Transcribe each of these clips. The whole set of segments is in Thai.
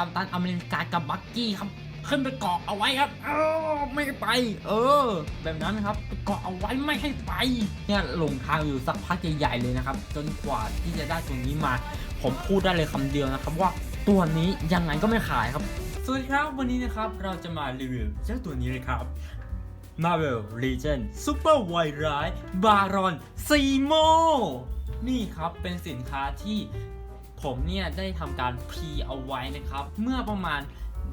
กัปตันอเมริกากับบักกี้ครับขึ้นไปเกาะเอาไว้ครับเออไม่ไป เออ แบบนั้นครับเกาะเอาไว้ไม่ให้ไป เนี่ยหลงทางอยู่สักพักใหญ่ๆเลยนะครับ จนกว่าที่จะได้ตัวนี้มา ผมพูดได้เลยคำเดียวนะครับ ว่าตัวนี้ยังไงก็ไม่ขายครับ สวัสดีครับวันนี้นะครับเราจะมารีวิวเจ้าตัวนี้เลยครับ Marvel Legend Super ไวร้ายบารอนซีโมนี่ครับเป็นสินค้าที่ ผมเนี่ยได้ทำการพีเอาไว้นะครับ เมื่อประมาณ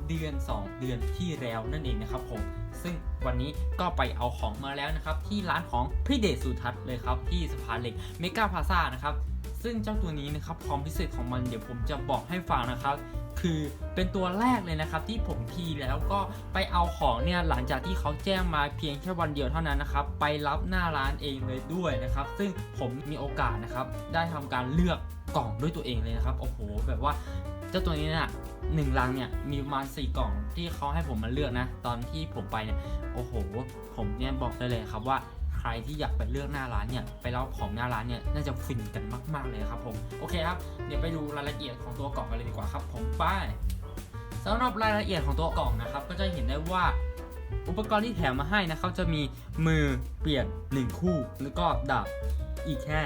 เดือน 2 เดือนที่แล้วนั่นเองนะครับผม ซึ่งวันนี้ก็ไปเอาของมาแล้วนะครับ ที่ร้านของพี่เดชสุทัศน์เลยครับ ที่สะพานเหล็กเมกาพาซานะครับ ซึ่งเจ้าตัวนี้นะครับความพิเศษของมันเดี๋ยวผมจะบอกให้ฟังนะครับ คือเป็นตัวแรกเลยนะครับ ที่ผมพีแล้วก็ไปเอาของเนี่ยหลังจากที่เขาแจ้งมาเพียงแค่วันเดียวเท่านั้นนะครับ ไปรับหน้าร้านเองเลยด้วยนะครับ ซึ่งผมมีโอกาสนะครับได้ทำการเลือก กล่องด้วยตัวเองเลยนะครับ โอ้โห แบบว่าเจ้าตัวนี้เนี่ยหนึ่งลังเนี่ยมีประมาณ4กล่องที่เขาให้ผมมาเลือกนะ ตอนที่ผมไปเนี่ยโอ้โห ผมเนี่ยบอกได้เลยครับว่าใครที่อยากไปเลือกหน้าร้านเนี่ยไปรับของหน้าร้านเนี่ยน่าจะฟินกันมาก ๆเลยครับผมโอเคครับเดี๋ยวไปดูรายละเอียดของตัวกล่องกันเลยดีกว่าครับ ผมไปสำหรับรายละเอียดของตัวกล่องนะครับ ก็จะเห็นได้ว่า อุปกรณ์ที่แถมมาให้นะครับจะมีมือเปลี่ยน1คู่ แล้วก็ดาบอีกแค่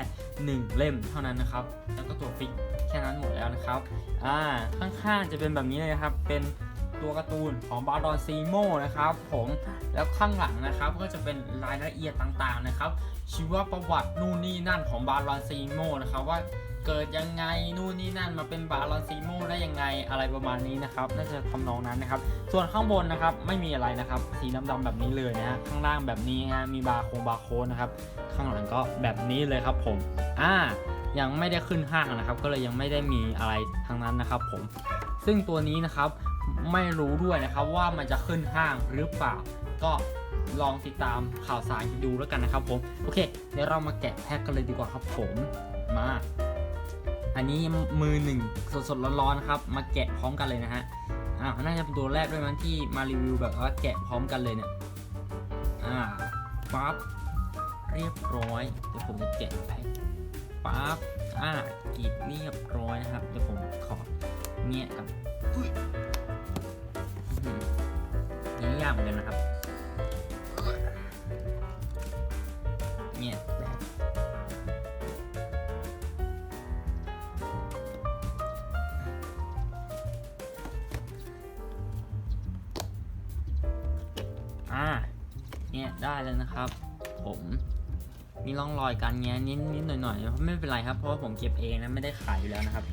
1 เล่มเท่านั้นนะครับ แล้วก็ตัวฟิกแค่นั้นหมดแล้วนะครับ อ่า ข้างๆจะเป็นแบบนี้เลยครับ เป็น ตัวการ์ตูนของบาดอนซีโมนะครับผมแล้วข้างหลังนะครับก็จะเป็นรายละเอียดต่างๆนะครับชีวประวัตินู่นนี่นั่นของบาลอนซีโมนะครับว่าเกิดยังไงนู่นนี่นั่นมาเป็นบาลอนซีโมได้ยังไงอะไรประมาณนี้นะครับน่าจะทำนองนั้นนะครับ ส่วนข้างบนนะครับไม่มีอะไรนะครับ สีดำๆแบบนี้เลยนะฮะข้างล่างแบบนี้ฮะมีบาร์โคงบาร์โค้ดนะครับ ข้างหลังก็แบบนี้เลยครับผมอ่ายังไม่ได้ขึ้นห้างนะครับ ก็เลยยังไม่ได้มีอะไรทางนั้นนะครับผม ซึ่งตัวนี้นะครับ ไม่รู้ด้วยนะครับว่ามันจะขึ้นห้างหรือเปล่า ก็ลองติดตามข่าวสารดูแล้วกันนะครับผม โอเค เดี๋ยวเรามาแกะแพ็กกันเลยดีกว่าครับผมมา อันนี้มือหนึ่งสดๆร้อนๆนะครับ มาแกะพร้อมกันเลยนะฮะอ่าน่าจะเป็นตัวแรกด้วยมั้งที่มารีวิวแบบว่าแกะพร้อมกันเลยเนี่ยอ่าปั๊บเรียบร้อยเดี๋ยวผมจะแกะแพ็คปั๊บอ่ากรีดเรียบร้อยนะครับเดี๋ยวผมขอ เงี้ยกับอุ้ยอื้อหือนี่ยากเหมือนกันนะครับเนี่ยแบบอ่าเนี่ยได้แล้วนะครับ ผมมีร่องรอยการแง้นิดนิดหน่อยหน่อยๆไม่เป็นไรครับเพราะว่าผมเก็บเองนะไม่ได้ขายอยู่แล้วนะครับ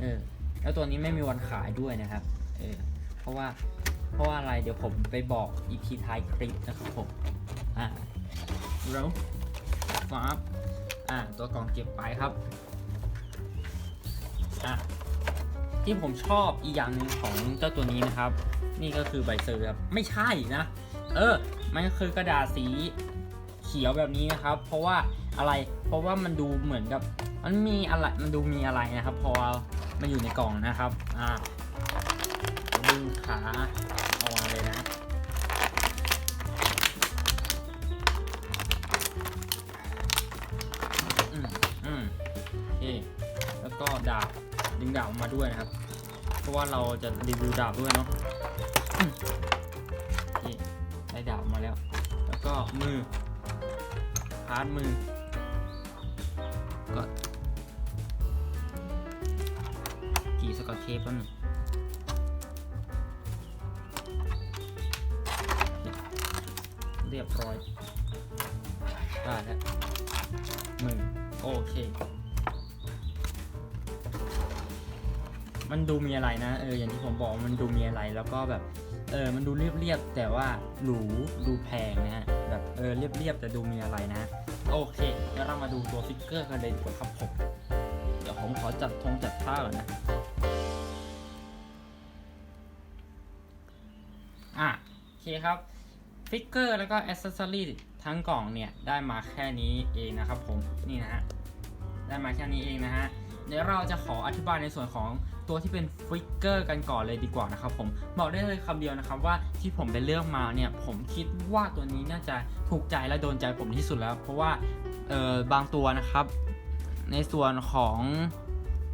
เออ แล้วตัวนี้ไม่มีวันขายด้วยนะครับ เออ เพราะว่า เพราะว่าอะไร เดี๋ยวผมไปบอกอีกทีท้ายคลิปนะครับผม อ่าแล้วฟ้าบอ่า ตัวกล่องเก็บไปครับ อะ ที่ผมชอบอีกอย่างหนึ่งของเจ้าตัวนี้นะครับ นี่ก็คือใบเซอร์ครับ ไม่ใช่นะ เออ มันก็คือกระดาษสีเขียวแบบนี้นะครับ เพราะว่าอะไร เพราะว่ามันดูเหมือนกับ มันมีอะไร มันดูมีอะไรนะครับ พอ มันอยู่ในกล่องนะครับอ่าดึงขาออกมาเลยนะอืมอืมโอเคแล้วก็ดาบดึงดาบออกมาด้วยนะครับ เพราะว่าเราจะรีวิวดาบด้วยเนาะอืมโอเคได้ดาบมาแล้ว แล้วก็มือพาร์ทมือ กีสกอตเทปแล้วหนึ่งเรียบร้อยได้แล้วมือโอเค มันดูมีอะไรนะ เออ อย่างที่ผมบอกมันดูมีอะไรแล้วก็แบบ เออ มันดูเรียบๆแต่ว่าหรูดูแพงนะฮะ แบบ เออ เรียบๆแต่ดูมีอะไรนะ โอเคเดี๋ยวเรามาดูตัวฟิกเกอร์กันเลยดีกว่าครับผม เดี๋ยวผมขอจัดทงจัดท่าก่อนนะ อะโอเคครับฟิกเกอร์แล้วก็อ c เซสซอรี่ทั้งกล่องเนี่ย ได้มาแค่นี้เองนะครับผม นี่นะฮะ ได้มาแค่นี้เองนะฮะ เดี๋ยวเราจะขออธิบายในส่วนของตัวที่เป็นฟิกเกอร์กันก่อนเลยดีกว่านะครับผม บอกได้เลยคำเดียวนะครับว่าที่ผมไปเลือกมาเนี่ย ผมคิดว่าตัวนี้น่าจะถูกใจและโดนใจผมที่สุดแล้ว เพราะว่าเออบางตัวนะครับ ในส่วนของ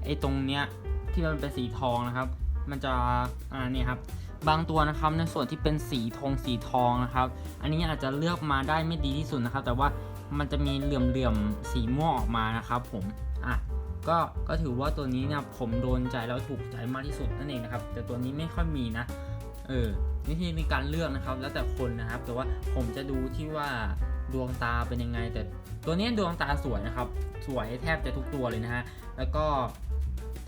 ไอ้ตรงเนี้ยที่มันเป็นสีทองนะครับ มันจะอ่าเนี่ยครับ บางตัวนะครับในส่วนที่เป็นสีทองสีทองนะครับ อันนี้อาจจะเลือกมาได้ไม่ดีที่สุดนะครับ แต่ว่ามันจะมีเหลื่อมๆสีม่วงออกมานะครับ ผมอะก็ก็ถือว่าตัวนี้เนี่ยผมโดนใจแล้วถูกใจมากที่สุดนั่นเองนะครับ แต่ตัวนี้ไม่ค่อยมีนะเออวิธีในการเลือกนะครับ แล้วแต่คนนะครับ แต่ว่าผมจะดูที่ว่าดวงตาเป็นยังไง แต่ตัวนี้ดวงตาสวยนะครับ สวยแทบจะทุกตัวเลยนะฮะแล้วก็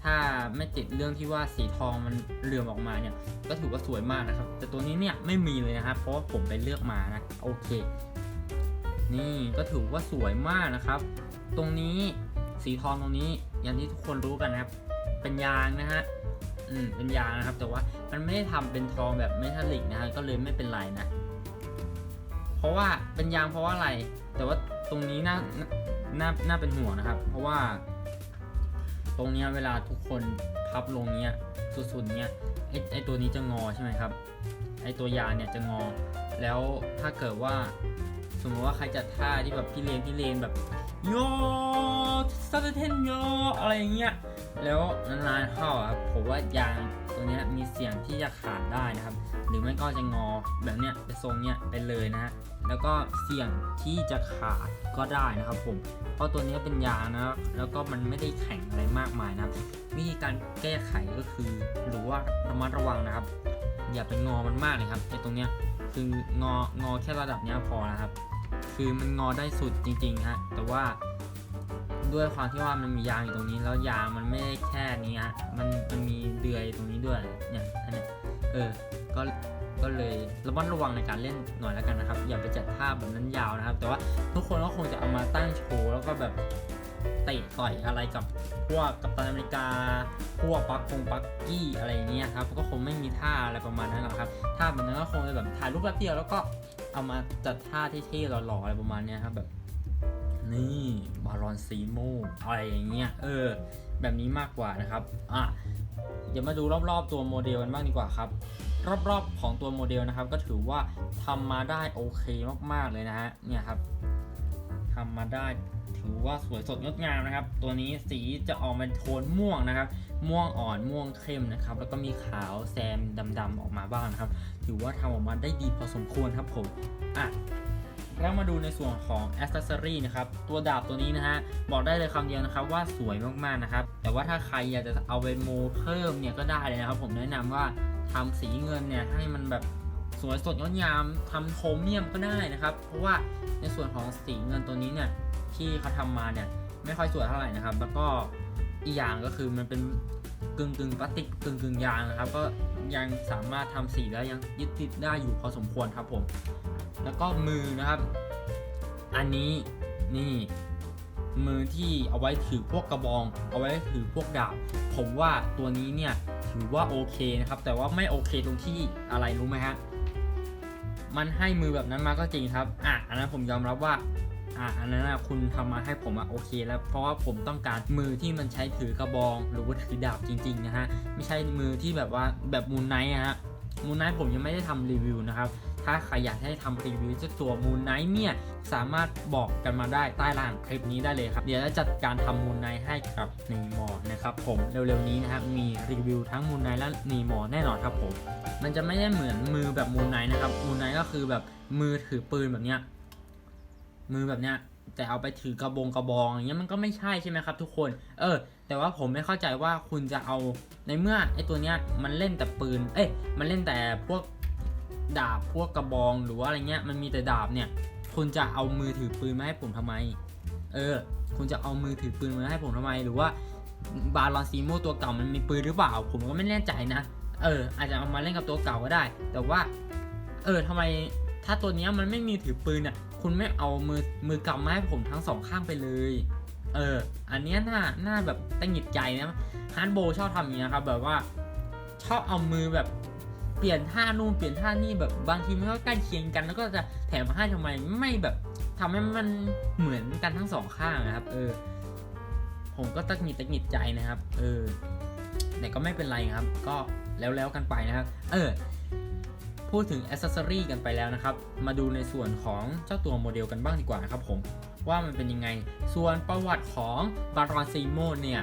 ถ้าไม่ติดเรื่องที่ว่าสีทองมันเหลื่อมออกมาเนี่ย ก็ถือว่าสวยมากนะครับ แต่ตัวนี้เนี่ยไม่มีเลยนะครับ เพราะว่าผมไปเลือกมานะโอเค นี่ก็ถือว่าสวยมากนะครับ ตรงนี้สีทองตรงนี้อย่างที่ทุกคนรู้กันนะครับ เป็นยางนะฮะอืมเป็นยางนะครับ แต่ว่ามันไม่ได้ทำเป็นทองแบบเมทัลลิกนะฮะก็เลยไม่เป็นไรนะ เพราะว่าเป็นยางเพราะว่าอะไร แต่ว่าตรงนี้น่าน่าน่าเป็นห่วงนะครับ เพราะว่า ตรงเนี้ยเวลาทุกคนพับลงเนี้ยสุดๆเนี้ยไอไอตัวนี้จะงอใช่ไหมครับไอตัวยางเนี่ยจะงอ แล้วถ้าเกิดว่า สมมติว่าใครจัดท่าที่แบบพี่เลนพี่เลนแบบโยสตาเทนโยอะไรอย่างเงี้ยแล้วนานๆเข้าครับผมว่ายางตัวนี้มีเสียงที่จะขาดได้นะครับ หรือไม่ก็จะงอแบบเนี้ยไปทรงเนี้ยไปเลยนะฮะแล้วก็เสี่ยงที่จะขาดก็ได้นะครับผม เพราะตัวนี้เป็นยางนะแล้วก็มันไม่ได้แข็งอะไรมากมายนะ วิธีการแก้ไขก็คือหรือว่าระมัดระวังนะครับ อย่าไปงอมันมากเลยครับไอ้ตรงเนี้ยคืององอแค่ระดับเนี้ยพอนะครับ คือมันงอได้สุดจริงๆฮะแต่ว่าด้วยความที่ว่ามันมียางอยู่ตรงนี้แล้วยางมันไม่ได้แค่นี้ฮะมันมันมีเดือยตรงนี้ด้วยเนี่ยอันเนี้ย เออ ก็ก็เลยระมัดระวังในการเล่นหน่อยแล้วกันนะครับ อย่าไปจัดท่าแบบนั้นยาวนะครับ แต่ว่าทุกคนก็คงจะเอามาตั้งโชว์แล้วก็แบบเตะต่อยอะไรกับพวกกัปตันอเมริกา พวกปักคงปักกี้อะไรเงี้ยครับ ก็คงไม่มีท่าอะไรประมาณนั้นหรอกครับท่าแบบนั้นก็คงจะแบบถ่ายรูปแป๊บเดียวแล้วก็เอามาจัดท่าเท่ๆหล่อๆอะไรประมาณเนี้ยครับแบบ นี่บารอนซีโมอะไรอย่างเงี้ยเออ แบบนี้มากกว่านะครับอะเดี๋ยวมาดูรอบๆตัวโมเดลกันบ้างดีกว่าครับ รอบๆของตัวโมเดลนะครับ ก็ถือว่าทำมาได้โอเคมากๆเลยนะฮะเนี่ยครับทำมาได้ถือว่าสวยสดงดงามนะครับ ตัวนี้สีจะออกเป็นโทนม่วงนะครับ ม่วงอ่อนม่วงเข้มนะครับ แล้วก็มีขาวแซมดำๆออกมาบ้างนะครับ ถือว่าทำออกมาได้ดีพอสมควรครับผมอะ แล้วมาดูในส่วนของอ c เซซอรีนะครับ ตัวดาบตัวนี้นะฮะ บอกได้เลยคำเดียวนะครับว่าสวยมากๆนะครับ แต่ว่าถ้าใครอยากจะเอาไปโมเพิ่มเนี่ยก็ได้เลยนะครับ ผมแนะนำว่าทำสีเงินเนี่ยให้มันแบบสวยสดงดงามทำโครเมียมก็ได้นะครับ เพราะว่าในส่วนของสีเงินตัวนี้เนี่ยที่เขาทำมาเนี่ยไม่ค่อยสวยเท่าไหร่นะครับ แล้วก็อีกอย่างก็คือมันเป็น กึ่งกึ่งพลาสติกกึ่งกึ่งยางนะครับ ก็ยังสามารถทำสีแล้วยังยึดติดได้อยู่พอสมควรครับผม แล้วก็มือนะครับ อันนี้นี่มือที่เอาไว้ถือพวกกระบอง เอาไว้ถือพวกดาบ ผมว่าตัวนี้เนี่ยถือว่าโอเคนะครับ แต่ว่าไม่โอเคตรงที่อะไรรู้ไหมฮะ มันให้มือแบบนั้นมาก็จริงครับ อะ อันนั้นผมยอมรับว่า อะอันนั้นนะคุณทำมาให้ผมอะโอเค แล้วเพราะว่าผมต้องการมือที่มันใช้ถือกระบอง หรือว่าถือดาบจริงๆนะฮะไม่ใช่มือที่แบบว่าแบบมูนไนท์ฮะมูนไนท์ผมยังไม่ได้ทำรีวิวนะครับถ้าใครอยากให้ทำรีวิวเจ้าตัวมูนไนท์เนี่ยสามารถบอกกันมาได้ใต้ล่างคลิปนี้ได้เลยครับ เดี๋ยวจะจัดการทำมูนไนท์ให้กับนีมอร์นะครับผมเร็วๆนี้นะครับมีรีวิวทั้งมูนไนท์และนีมอร์แน่นอนครับผม มันจะไม่ได้เหมือนมือแบบมูนไนท์นะครับมูนไนท์ก็คือแบบมือถือปืนแบบเนี้ย มือแบบเนี้ยแต่เอาไปถือกระบงกระบองอย่างเงี้ยมันก็ไม่ใช่ใช่ไหมครับ ทุกคน เออ แต่ว่าผมไม่เข้าใจว่าคุณจะเอาในเมื่อไอตัวเนี้ยมันเล่นแต่ปืน เอ้ยมันเล่นแต่พวกดาบพวกกระบองหรือว่าอะไรเงี้ยมันมีแต่ดาบเนี่ยคุณจะเอามือถือปืนมาให้ผมทำไม เออ คุณจะเอามือถือปืนมาให้ผมทำไม หรือว่าบาลอนซีโมตัวเก่ามันมีปืนหรือเปล่า ผมก็ไม่แน่ใจนะ เออ อาจจะเอามาเล่นกับตัวเก่าก็ได้ แต่ว่า เออทำไมถ้าตัวเนี้ยมันไม่มีถือปืนอะ คุณไม่เอามือมือกำมาให้ผมทั้งสองข้างไปเลย เออ อันเนี้ยน่าน่าแบบตังหงิดใจนะฮาร์ดโบชอบทำอย่างนี้นครับ แบบว่าชอบเอามือแบบเปลี่ยนท่านู่นเปลี่ยนท่านี่แบบบางทีมันก็ใกล้เคียงกัน แล้วก็จะแถมมาให้ทำไมไม่แบบทำให้มันเหมือนกันทั้งสองข้างนะครับ เออ ผมก็ตังหงิดตังหงิดใจนะครับ เออแต่ก็ไม่เป็นไรครับ ก็แล้วแล้วกันไปนะครับ เออ พูดถึงอ c เซ s ซอรีกันไปแล้วนะครับ มาดูในส่วนของเจ้าตัวโมเดลกันบ้างดีกว่านะครับผม ว่ามันเป็นยังไง ส่วนประวัติของบารอนซีโมเนี่ย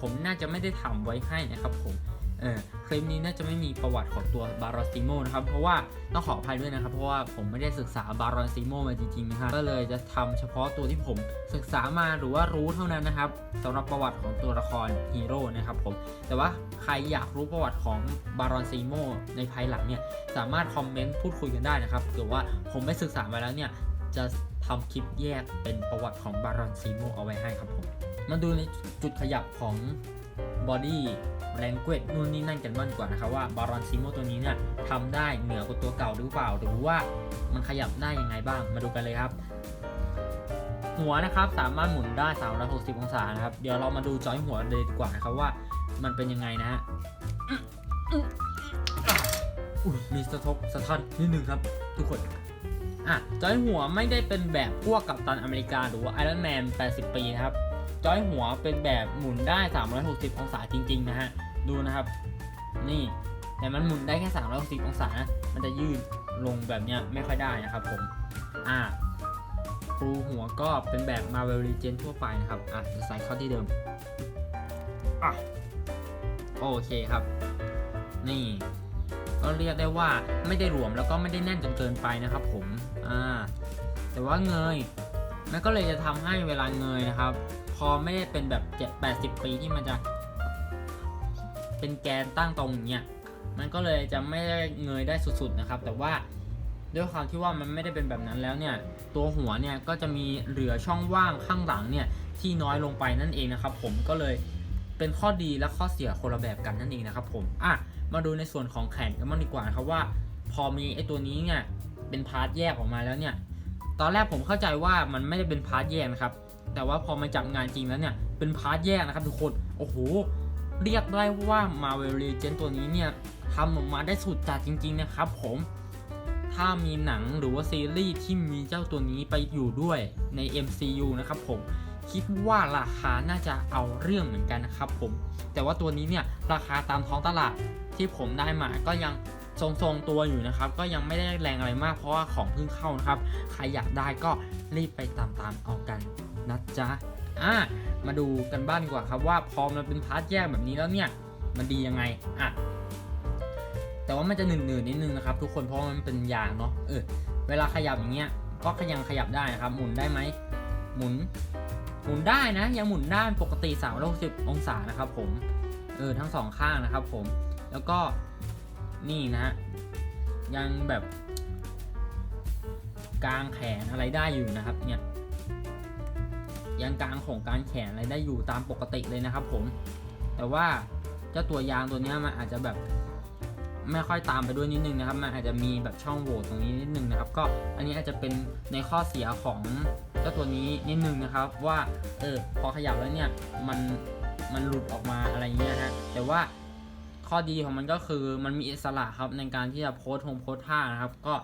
ผมน่าจะไม่ได้ทำไว้ให้นะครับผม คลิปนี้น่าจะไม่มีประวัติของตัวบารอนซิโมนะครับเพราะว่าต้องขออภัยด้วยนะครับ เพราะว่าผมไม่ได้ศึกษาบารอนซิโมมาจริงๆนะครับก็เลยจะทำเฉพาะตัวที่ผมศึกษามาหรือว่ารู้เท่านั้นนะครับสำหรับประวัติของตัวละครฮีโร่นะครับผมแต่ว่าใครอยากรู้ประวัติของบารอนซิโมในภายหลังเนี่ยสามารถคอมเมนต์พูดคุยกันได้นะครับเกิดว่าผมไม่ศึกษามาแล้วเนี่ยจะทำคลิปแยกเป็นประวัติของบารอนซิโมเอาไว้ให้ครับผม มาดูในจุดขยับของ บอดี้แรงเกจนู่นนี่นั่นกันบ้างกว่านะครับว่าบารอนซิโมตัวนี้เนี่ยทำได้เหนือกว่าตัวเก่าหรือเปล่า หรือว่ามันขยับได้ยังไงบ้างมาดูกันเลยครับ หัวนะครับสามารถหมุนได้ 360 องศานะครับ เดี๋ยวเรามาดูจอยหัวเลยดีกว่านะครับว่ามันเป็นยังไงนะฮะอุ้ยมีสะทกสะท้อนนิดนึงครับ ทุกคนอะจอยหัวไม่ได้เป็นแบบพวกกับตันอเมริกาหรือว่าไอรอนแมน 80 ปีนะครับ จอยหัวเป็นแบบหมุนได้ 360 องศาจริง ๆ นะฮะ ดูนะครับ นี่แต่มันหมุนได้แค่ 360 องศา มันจะยืดลงแบบเนี้ยไม่ค่อยได้นะครับผม อ่าครูหัวก็เป็นแบบ Marvel Legend ทั่วไปนะครับ อะจะใส่เข้าที่เดิม อะ โอเคครับ นี่ ก็เรียกได้ว่าไม่ได้หลวมแล้วก็ไม่ได้แน่นจนเกินไปนะครับผม อ่า แต่ว่าเงยมันก็เลยจะทำให้เวลาเงยนะครับ อไม่ได้เป็นแบบ7 80ปีที่มันจะ เป็นแกนตั้งตรงอย่างเงี้ยมันก็เลยจะไม่ได้เงยได้สุดๆนะครับ แต่ว่าด้วยความที่ว่ามันไม่ได้เป็นแบบนั้นแล้วเนี่ยตัวหัวเนี่ยก็จะมีเหลือช่องว่างข้างหลังเนี่ยที่น้อยลงไปนั่นเองนะครับ ผมก็เลยเป็นข้อดีและข้อเสียคนละแบบกันนั่นเองนะครับ ผมอะมาดูในส่วนของแขนกันบ้างดีกว่านะครับว่า พอมีไอ้ตัวนี้เนี่ยเป็นพาร์ทแยกออกมาแล้วเนี่ย ตอนแรกผมเข้าใจว่ามันไม่ได้เป็นพาร์ทแยกนะครับ แต่ว่าพอมาจับงานจริงแล้วเนี่ยเป็นพาร์ทแยกนะครับทุกคน โอ้โห เรียกได้ว่า Marvel Legends ตัวนี้เนี่ยทำออกมาได้สุดจัดจริง ๆ นะครับผม ถ้ามีหนังหรือว่าซีรีส์ที่มีเจ้าตัวนี้ไปอยู่ด้วยใน MCU นะครับผมคิดว่าราคาน่าจะเอาเรื่องเหมือนกันนะครับผมแต่ว่าตัวนี้เนี่ยราคาตามท้องตลาดที่ผมได้มาก็ยังทรงๆตัวอยู่นะครับ ก็ยังไม่ได้แรงอะไรมากเพราะว่าของเพิ่งเข้านะครับ ใครอยากได้ก็รีบไปตามๆเอากัน นะจ๊ะอะมาดูกันบ้างดีกว่าครับว่าพอมันเป็นพาร์ทแยกแบบนี้แล้วเนี่ย มันดียังไงอะแต่ว่ามันจะหนืดๆนิดนึงนะครับ ทุกคนเพราะมันเป็นยางเนาะเออเวลาขยับอย่างเงี้ยก็ยังขยับได้นะครับ หมุนได้ไหมหมุน หมุนได้นะ ยังหมุนได้ปกติ360องศานะครับ ผมเออทั้งสองข้างนะครับ ผม แล้วก็นี่นะฮะยังแบบกลางแขนอะไรได้อยู่นะครับเนี่ย ยังกลางของการแขนอะไรได้อยู่ตามปกติเลยนะครับผม แต่ว่าเจ้าตัวยางตัวนี้มันอาจจะแบบไม่ค่อยตามไปด้วยนิดนึงนะครับ มันอาจจะมีแบบช่องโหว่ตรงนี้นิดนึงนะครับ ก็อันนี้อาจจะเป็นในข้อเสียของเจ้าตัวนี้นิดนึงนะครับ ว่าเออพอขยับแล้วเนี่ยมันมันหลุดออกมาอะไรเงี้ยฮะแต่ว่าข้อดีของมันก็คือมันมีอิสระครับในการที่จะโพสทงโพสท่านะครับ ก็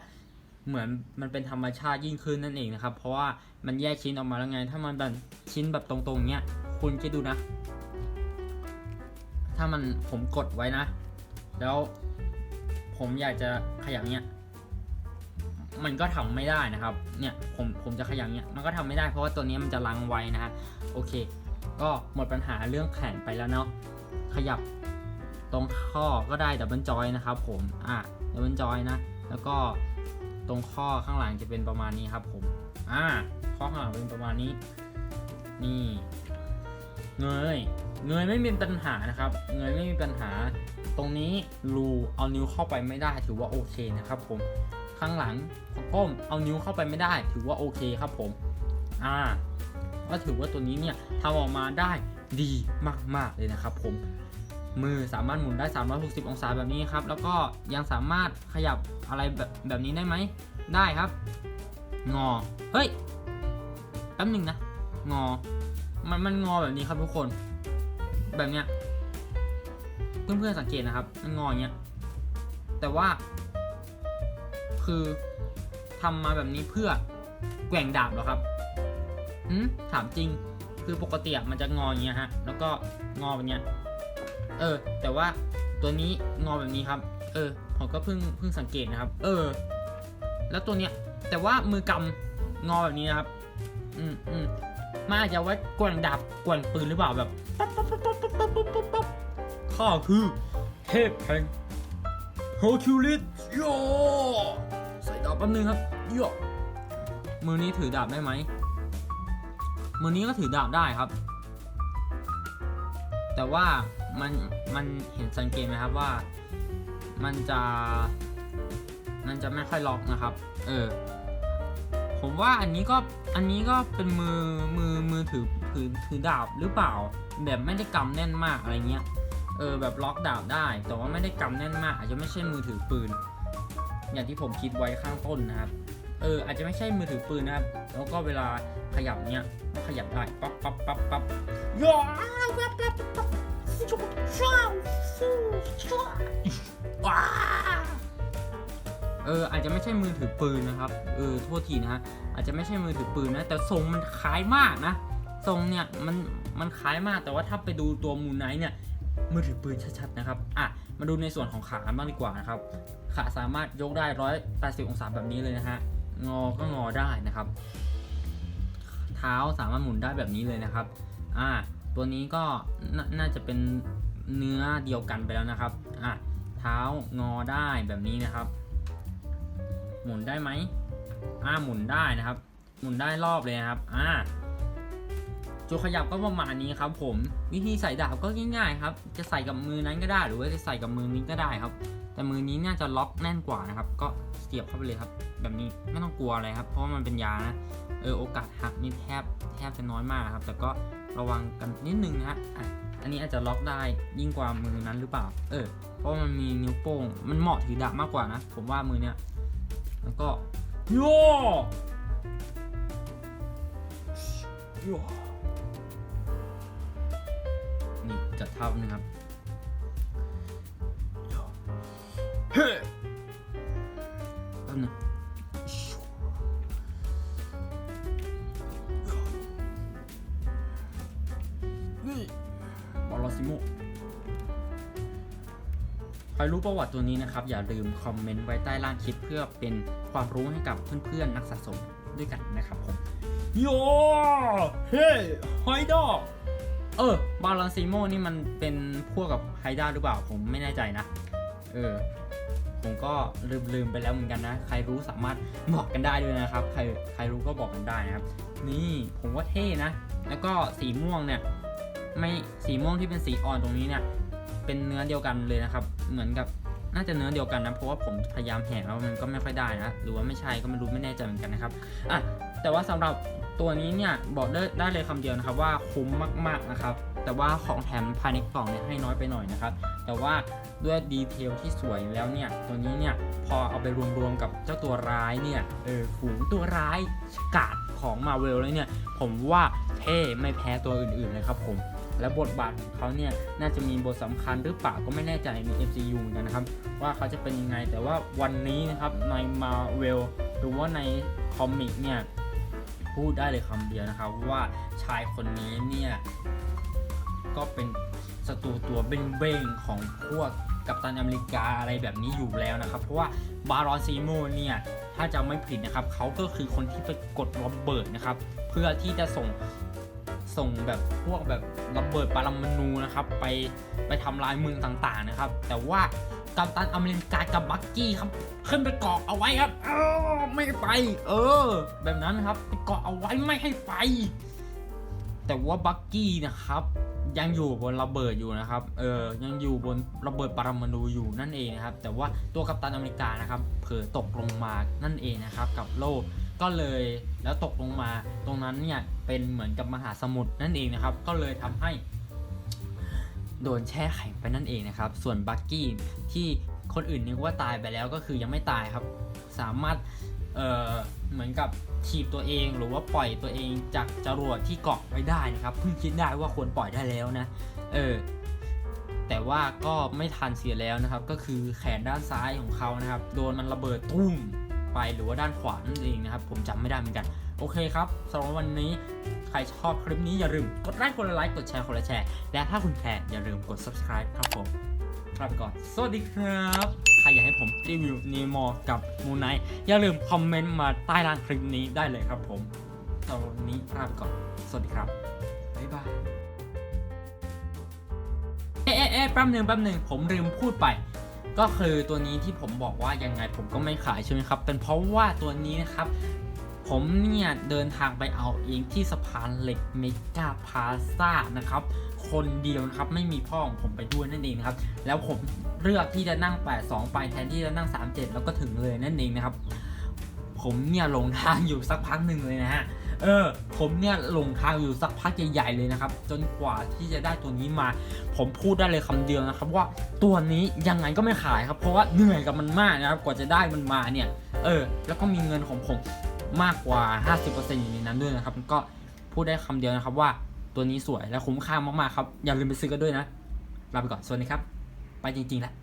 เหมือนมันเป็นธรรมชาติยิ่งขึ้นนั่นเองนะครับ เพราะว่ามันแยกชิ้นออกมาแล้วไง ถ้ามันแบบชิ้นแบบตรงๆเนี้ยคุณคิดดูนะ ถ้ามันผมกดไว้นะ แล้วผมอยากจะขยับเนี้ยมันก็ทำไม่ได้นะครับ เนี่ยผมผมจะขยับเนี้ยมันก็ทำไม่ได้เพราะว่าตัวนี้มันจะลังไว้นะฮะโอเค ก็หมดปัญหาเรื่องแขนไปแล้วเนาะขยับตรงข้อก็ได้ดับเบิลจอยนะครับผมอะดับเบิลจอยนะ แล้วก็ ตรงข้อข้างหลังจะเป็นประมาณนี้ครับผมอ่าข้อข้างหลังเป็นประมาณนี้ นี่เงยเงยไม่มีปัญหานะครับ เงยไม่มีปัญหา ตรงนี้รูเอานิ้วเข้าไปไม่ได้ถือว่าโอเคนะครับผมข้างหลังก้มเอานิ้วเข้าไปไม่ได้ ถือว่าโอเคครับผมอ่าก็ถือว่าตัวนี้เนี่ยทำออกมาได้ดีมากๆเลยนะครับผม มือสามารถหมุนได้ 360 องศาแบบนี้ครับ แล้วก็ยังสามารถขยับอะไรแบบแบบนี้ได้ไหม ได้ครับ งอ เฮ้ย แป๊บหนึ่งนะ งอ มันมันงอแบบนี้ครับทุกคน แบบเนี้ย เพื่อนๆสังเกตนะครับ มันงออย่างเงี้ย แต่ว่า คือทำมาแบบนี้เพื่อแกว่งดาบเหรอครับหืมถามจริง คือปกติมันจะงออย่างเงี้ยฮะ แล้วก็งอแบบเนี้ย เออ แต่ว่าตัวนี้งอแบบนี้ครับ เออผมก็เพิ่งเพิ่งสังเกตนะครับ เออ แล้วตัวเนี้ย แต่ว่ามือกำงอแบบนี้นะครับ อืมอืมมันอาจจะไว้กว่งดาบกว่งปืนหรือเปล่าแบบปั๊บปั๊บปั๊บปั๊บปั๊บปั๊บปั๊บปั๊บข้อคือเทพแห่งโฮคิวลิสโยใส่ดาบแป๊บนึงครับโยมือนี้ถือดาบได้ไหมมือนี้ก็ถือดาบได้ครับ แต่ว่า มันมันเห็นสังเกตไหมครับว่า มันจะ มันจะไม่ค่อยล็อกนะครับ เออ ผมว่าอันนี้ก็อันนี้ก็เป็นมือมือมือถือถือถือดาบหรือเปล่า แบบไม่ได้กำแน่นมากอะไรเงี้ยเออแบบล็อกดาบได้ แต่ว่าไม่ได้กำแน่นมาก อาจจะไม่ใช่มือถือปืน อย่างที่ผมคิดไว้ข้างต้นนะครับเอออาจจะไม่ใช่มือถือปืนนะครับ แล้วก็เวลาขยับเนี้ยขยับได้ปั๊บปั๊บปั๊บปั๊บย่าแวบแวบปั๊บ เอออาจจะไม่ใช่มือถือปืนนะครับ เออโทษทีนะฮะอาจจะไม่ใช่มือถือปืนนะ แต่ทรงมันคล้ายมากนะ ทรงเนี่ยมันมันคล้ายมากแต่ว่าถ้าไปดูตัวมูนไนท์เนี่ยมือถือปืนชัดๆนะครับ อะ มาดูในส่วนของขาบ้างดีกว่านะครับ ขาสามารถยกได้180องศาแบบนี้เลยนะฮะ งอก็งอได้นะครับ เท้าสามารถหมุนได้แบบนี้เลยนะครับ อ่า ตัวนี้ก็น่าจะเป็นเนื้อเดียวกันไปแล้วนะครับอะเท้างอได้แบบนี้นะครับ หมุนได้ไหมอ่าหมุนได้นะครับ หมุนได้รอบเลยนะครับอ่าจุดขยับก็ประมาณนี้ครับ ผมวิธีใส่ดาบก็ง่ายๆครับ จะใส่กับมือนั้นก็ได้ หรือว่าจะใส่กับมือนี้ก็ได้ครับ แต่มือนี้น่าจะล็อกแน่นกว่านะครับ ก็เสียบเข้าไปเลยครับ แบบนี้ไม่ต้องกลัวอะไรครับ เพราะมันเป็นยานะเออโอกาสหักนี่แทบแทบจะน้อยมากครับ แต่ก็ ระวังกันนิดนึงนะฮะอะอันนี้อาจจะล็อกได้ยิ่งกว่ามือนั้นหรือเปล่า เออ เพราะมันมีนิ้วโป้ง มันเหมาะถือดาบมากกว่านะ ผมว่ามือเนี้ย แล้วก็โย่โย่นี่จัดเท่านึงครับเฮ้แป๊บนึง ใครรู้ประวัติตัวนี้นะครับ อย่าลืมคอมเมนต์ไว้ใต้ล่างคลิป เพื่อเป็นความรู้ให้กับเพื่อนๆนักสะสมด้วยกันนะครับผมโยเฮ้ไฮดอกเออบาลานซิโมนี่มันเป็นพวกกับไฮด้าหรือเปล่าผมไม่แน่ใจนะ เออ ผมก็ลืมลืมไปแล้วเหมือนกันนะ ใครรู้สามารถบอกกันได้ด้วยนะครับ ใครใครรู้ก็บอกกันได้นะครับ นี่ผมว่าเท่นะ แล้วก็สีม่วงเนี่ย ไม่สีม่วงที่เป็นสีอ่อนตรงนี้เนี่ย เป็นเนื้อเดียวกันเลยนะครับ เหมือนกับน่าจะเนื้อเดียวกันนะ เพราะว่าผมพยายามแหกแล้วมันก็ไม่ค่อยได้นะ หรือว่าไม่ใช่ก็ไม่รู้ไม่แน่ใจเหมือนกันนะครับ อะ แต่ว่าสำหรับตัวนี้เนี่ยบอกได้ได้เลยคำเดียวนะครับว่าคุ้มมากๆนะครับ แต่ว่าของแถมภายในกล่องเนี่ยให้น้อยไปหน่อยนะครับ แต่ว่าด้วยดีเทลที่สวยแล้วเนี่ยตัวนี้เนี่ยพอเอาไปรวมๆกับเจ้าตัวร้ายเนี่ยเออฝูงตัวร้ายกาดของมาเวลเลยเนี่ยผมว่าเท่ไม่แพ้ตัวอื่นๆเลยครับผม และบทบาทของเขาเนี่ยน่าจะมีบทสำคัญหรือเปล่าก็ไม่แน่ใจใน MCU เหมือนกันนะครับ ว่าเขาจะเป็นยังไงแต่ว่าวันนี้นะครับใน Marvel หรือว่าในคอมิกเนี่ยพูดได้เลยคำเดียวนะครับว่าชายคนนี้เนี่ยก็เป็นศัตรูตัวเบ้งๆของพวกกัปตันอเมริกาอะไรแบบนี้อยู่แล้วนะครับ เพราะว่าบารอนซีโมเนี่ยถ้าจะไม่ผิดนะครับเขาก็คือคนที่ไปกดระเบิดนะครับ เพื่อที่จะส่ง ส่งแบบพวกแบบระเบิดปรมาณูนะครับ ไปไปทำลายเมืองต่างๆนะครับ แต่ว่ากัปตันอเมริกากับบักกี้ครับ ขึ้นไปเกาะเอาไว้ครับ เออไม่ไป เออ แบบนั้นนะครับไปเกาะเอาไว้ไม่ให้ไป แต่ว่าบักกี้นะครับ ยังอยู่บนระเบิดอยู่นะครับ เออยังอยู่บนระเบิดปรมาณูอยู่นั่นเองนะครับ แต่ว่าตัวกัปตันอเมริกานะครับ เผลอตกลงมานั่นเองนะครับ กับโลกก็เลยแล้วตกลงมาตรงนั้นเนี่ย เป็นเหมือนกับมหาสมุทรนั่นเองนะครับ ก็เลยทำให้โดนแช่แข็งไปนั่นเองนะครับ ส่วนบักกี้ที่คนอื่นนึกว่าตายไปแล้วก็คือยังไม่ตายครับ สามารถเอ่อเหมือนกับถีบตัวเองหรือว่าปล่อยตัวเองจากจรวดที่เกาะไว้ได้นะครับเพิ่งคิดได้ว่าควรปล่อยได้แล้วนะ เออ แต่ว่าก็ไม่ทันเสียแล้วนะครับ ก็คือแขนด้านซ้ายของเขานะครับ โดนมันระเบิดตุ้มไปหรือว่าด้านขวานั่นเองนะครับ ผมจำไม่ได้เหมือนกัน โอเคครับสำหรับวันนี้ใครชอบคลิปนี้อย่าลืมกดไลค์กดไลค์กดแชร์กดละแชร์ และถ้าคุณแคร์อย่าลืมกด subscribe ครับผมครับก่อน สวัสดีครับ ใครอยากให้ผมรีวิวนีมอกับมูไนอย่าลืมคอมเมนต์มาใต้ล่างคลิปนี้ได้เลยครับผมสำหรับวันนี้ลาไปก่อน สวัสดีครับ บ๊ายบาย เอ๊ะเอ๊ะเอ๊ะแป๊บหนึ่งแป๊บหนึ่งผมลืมพูดไป ก็คือตัวนี้ที่ผมบอกว่ายังไงผมก็ไม่ขายใช่ไหมครับ เป็นเพราะว่าตัวนี้นะครับ ผมเนี่ยเดินทางไปเอาเองที่สะพานเหล็กเมกาพาซ่านะครับ คนเดียวนะครับไม่มีพ่อของผมไปด้วยนั่นเองนะครับ แล้วผมเลือกที่จะนั่ง 82 ไปแทนที่จะนั่ง 37 แล้วก็ถึงเลยนั่นเองนะครับ ผมเนี่ยหลงทางอยู่สักพักหนึ่งเลยนะฮะเออผมเนี่ยหลงทางอยู่สักพักใหญ่ๆเลยนะครับ จนกว่าที่จะได้ตัวนี้มา ผมพูดได้เลยคำเดียวนะครับ ว่าตัวนี้ยังไงก็ไม่ขายครับ เพราะว่าเหนื่อยกับมันมากนะครับ กว่าจะได้มันมาเนี่ย เออ แล้วก็มีเงินของผม มากกว่า 50%อยู่ในนั้นด้วยนะครับก็พูดได้คำเดียวนะครับว่าตัวนี้สวยและคุ้มค่ามากๆครับ อย่าลืมไปซื้อกันด้วยนะลาไปก่อนสวัสดีครับ ไปจริงๆแล้ว